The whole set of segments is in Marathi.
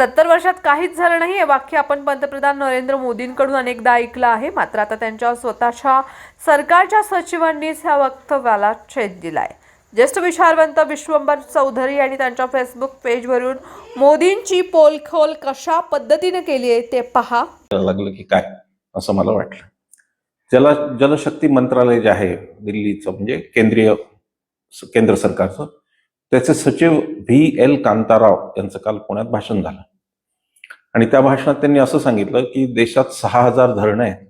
सत्तर वर्षात काहीच झालं नाही. हे वाक्य आपण पंतप्रधान नरेंद्र मोदींकडून अनेकदा ऐकलं आहे. मात्र आता त्यांच्या स्वतःच्या सरकारच्या सचिवांनीच ह्या वक्तव्याला छेद दिलाय. ज्येष्ठ विचारवंत विश्वंभर चौधरी यांनी त्यांच्या फेसबुक पेजवरून मोदींची पोलखोल कशा पद्धतीने केली आहे ते पहा. लागलं की काय असं मला वाटलं. जल जलशक्ती मंत्रालय जे आहे दिल्लीचं म्हणजे केंद्रीय केंद्र सरकारचं त्याचे सचिव व्ही एल कांताराव यांचं काल पुण्यात भाषण झालं. आणि त्या भाषणात त्यांनी असं सांगितलं की देशात सहा हजार धरणं आहेत.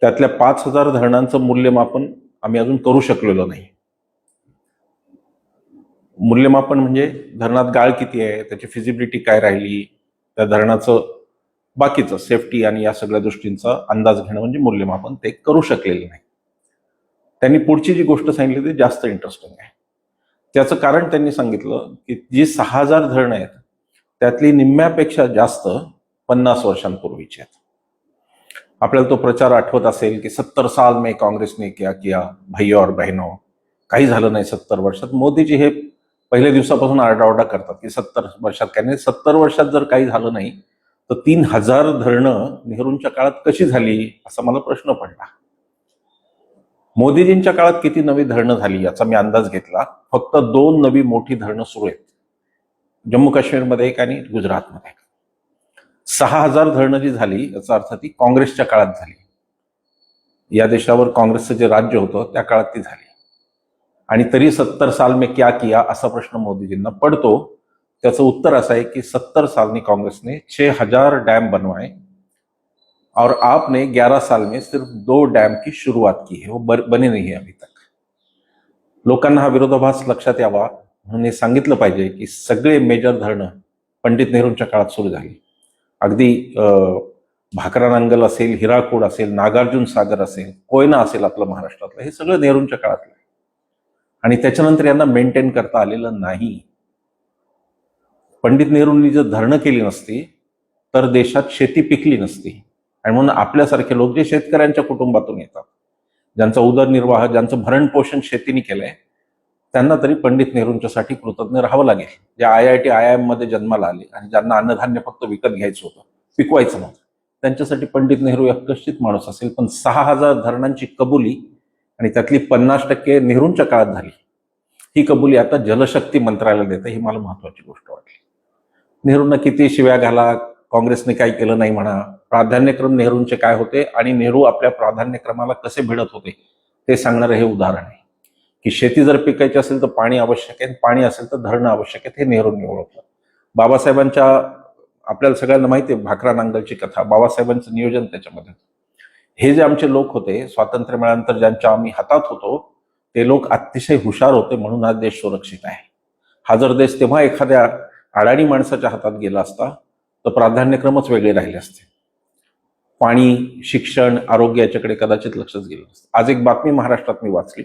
त्यातल्या पाच हजार धरणांचं मूल्यमापन आम्ही अजून करू शकलेलो नाही. मूल्यमापन म्हणजे धरणात गाळ किती आहे त्याची फिजिबिलिटी काय राहिली त्या धरणाचं बाकीचं सेफ्टी आणि या सगळ्या गोष्टींचा अंदाज घेणं म्हणजे मूल्यमापन ते करू शकलेले नाही. त्यांनी पुढची जी गोष्ट सांगितली ती जास्त इंटरेस्टिंग आहे. त्याचं कारण त्यांनी सांगितलं की जी सहा हजार धरणं आहेत त्यातली निम्म्यापेक्षा जास्त पन्नास वर्षांपूर्वीची आहेत. आपल्याला तो प्रचार आठवत असेल की सत्तर साल मे काँग्रेसने क्या किया भाई और बहिनो. काही झालं नाही सत्तर वर्षात. मोदीजी हे पहिल्या दिवसापासून आरडाओरडा करतात की सत्तर वर्षात काही नाही. सत्तर वर्षात जर काही झालं नाही तर तीन हजार धरणं नेहरूंच्या काळात कशी झाली असा मला प्रश्न पडला. मोदीजींच्या काळात किती नवी धरणं झाली याचा मी अंदाज घेतला. फक्त दोन नवी मोठी धरणं सुरू आहेत. जम्मू काश्मीरमध्ये एक आणि गुजरातमध्ये एक. सहा हजार धरणं जी झाली याचा अर्थ ती काँग्रेसच्या काळात झाली. या देशावर काँग्रेसचं जे राज्य होतं त्या काळात ती झाली. आणि तरी सत्तर साल में क्या किया असा प्रश्न मोदीजींना पडतो. त्याचं उत्तर असं आहे की सत्तर सालनी काँग्रेसने छे हजार डॅम बनवाए और आपने ग्यारह साल में सिर्फ दो डॅम की शुरुआत की है. वो बने नहीं है अभी तक. लोकांना हा विरोधाभास लक्षात यावा. म्हणून हे सांगितलं पाहिजे की सगळे मेजर धरणं पंडित नेहरूंच्या काळात सुरू झाली. अगदी अं, भाकरा नांगल असेल हिराकूड असेल नागार्जुन सागर असेल कोयना असेल आपलं महाराष्ट्रातलं हे सगळं नेहरूंच्या काळातलं. आहे आणि त्याच्यानंतर यांना मेंटेन करता आलेलं नाही. पंडित नेहरूंनी जर धरणं केली नसती तर देशात शेती पिकली नसती. आणि म्हणून आपल्यासारखे लोक जे शेतकऱ्यांच्या कुटुंबातून येतात ज्यांचा उदरनिर्वाह ज्यांचं भरण पोषण शेतीने केलंय त्यांना तरी पंडित नेहरूंच्यासाठी कृतज्ञ राहावं लागेल. जे I I T I I एममध्ये जन्माला आले आणि ज्यांना अन्नधान्य फक्त विकत घ्यायचं होतं पिकवायचं नव्हतं त्यांच्यासाठी पंडित नेहरू एक माणूस असेल. पण सहा हजार धरणांची कबुली आणि त्यातली पन्नास टक्के नेहरूंच्या काळात झाली. ही कबुली आता जलशक्ती मंत्रालय देतं. ही मला महत्वाची गोष्ट वाटली. नेहरूंना किती शिव्या घाला काँग्रेसने काही केलं नाही म्हणा. प्राधान्यक्रम नेहरूंचे काय होते आणि नेहरू आपल्या प्राधान्यक्रमाला कसे भिडत होते ते सांगणारं हे उदाहरण आहे. की शेती जर पिकायची असेल तर पाणी आवश्यक आहे पाणी असेल तर धरणं आवश्यक आहेत हे नेहरूंनी ओळखलं बाबासाहेबांच्या आपल्याला सगळ्यांना माहिती आहे भाकरा नांगलची कथा बाबासाहेबांचं नियोजन त्याच्यामध्ये. हे जे आमचे लोक होते स्वातंत्र्य मिळाल्यानंतर ज्यांच्या आम्ही हातात होतो ते लोक अतिशय हुशार होते म्हणून हा देश सुरक्षित आहे. हा जर देश तेव्हा एखाद्या अडाणी माणसाच्या हातात गेला असता तर प्राधान्यक्रमच वेगळे राहिले असते. पाणी शिक्षण आरोग्य याच्याकडे कदाचित लक्षच गेलं नसतं. आज एक बातमी महाराष्ट्रात मी वाचली.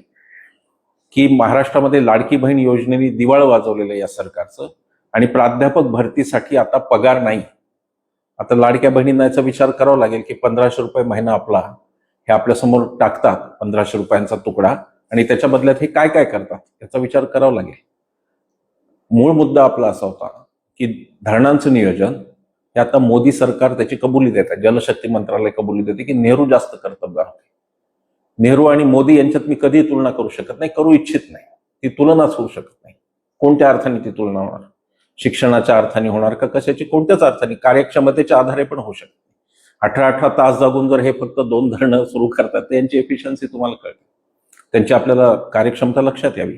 की महाराष्ट्रामध्ये लाडकी बहीण योजनेने दिवाळ वाजवलेलं या सरकारचं आणि प्राध्यापक भरतीसाठी आता पगार नाही. आता लाडक्या बहिणींना याचा विचार करावा लागेल की पंधराशे रुपये महिना आपला हे आपल्यासमोर टाकतात पंधराशे रुपयांचा तुकडा आणि त्याच्या बदल्यात हे काय काय करतात याचा विचार करावा लागेल. मूळ मुद्दा आपला असा होता की धरणांचं नियोजन हे आता मोदी सरकार त्याची कबुली देत आहे जलशक्ती मंत्रालय कबुली देते की नेहरू जास्त कर्तबगार होते. नेहरू आणि मोदी यांच्यात मी कधी तुलना करू शकत नाही करू इच्छित नाही. ती तुलनाच होऊ शकत नाही. कोणत्या अर्थाने ती तुलना होणार? शिक्षणाच्या अर्थाने होणार का कशाची? कोणत्याच अर्थाने? कार्यक्षमतेच्या आधारे पण होऊ शकते अठरा अठरा तास जागून जर हे फक्त दोन धरणं सुरू करतात त्यांची एफिशियन्सी तुम्हाला कळते. त्यांची आपल्याला कार्यक्षमता लक्षात यावी.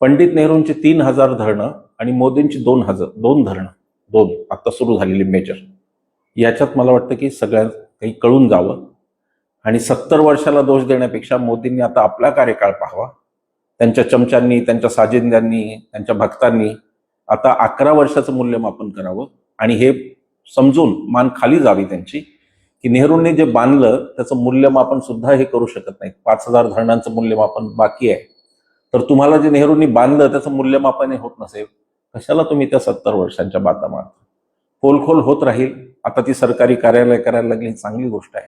पंडित नेहरूंची तीन हजार धरणं आणि मोदींची दोन हजार दोन धरणं दोन. आता सुरू झालेली मेजर याच्यात मला वाटतं की सगळ्यात काही कळून जावं. आणि सत्तर वर्षाला दोष देण्यापेक्षा मोदींनी आता आपला कार्यकाळ पाहावा. त्यांच्या चमच्यांनी त्यांच्या साजिंद्यांनी त्यांच्या भक्तांनी आता अकरा वर्षाचं मूल्यमापन करावं. आणि हे समजून मान खाली जावी त्यांची की नेहरूंनी जे बांधलं त्याचं मूल्यमापन सुद्धा हे करू शकत नाही पाच हजार धरणांचं मूल्यमापन बाकी आहे. तर तुम्हाला जे नेहरूंनी बांधलं त्याचं मूल्यमापन हे होत नसेल. कशाला तुम्ही त्या सत्तर वर्षांच्या बाता मारता पोलखोल होत राहील. आता ती सरकारी कार्यालय करायला लागली चांगली गोष्ट आहे.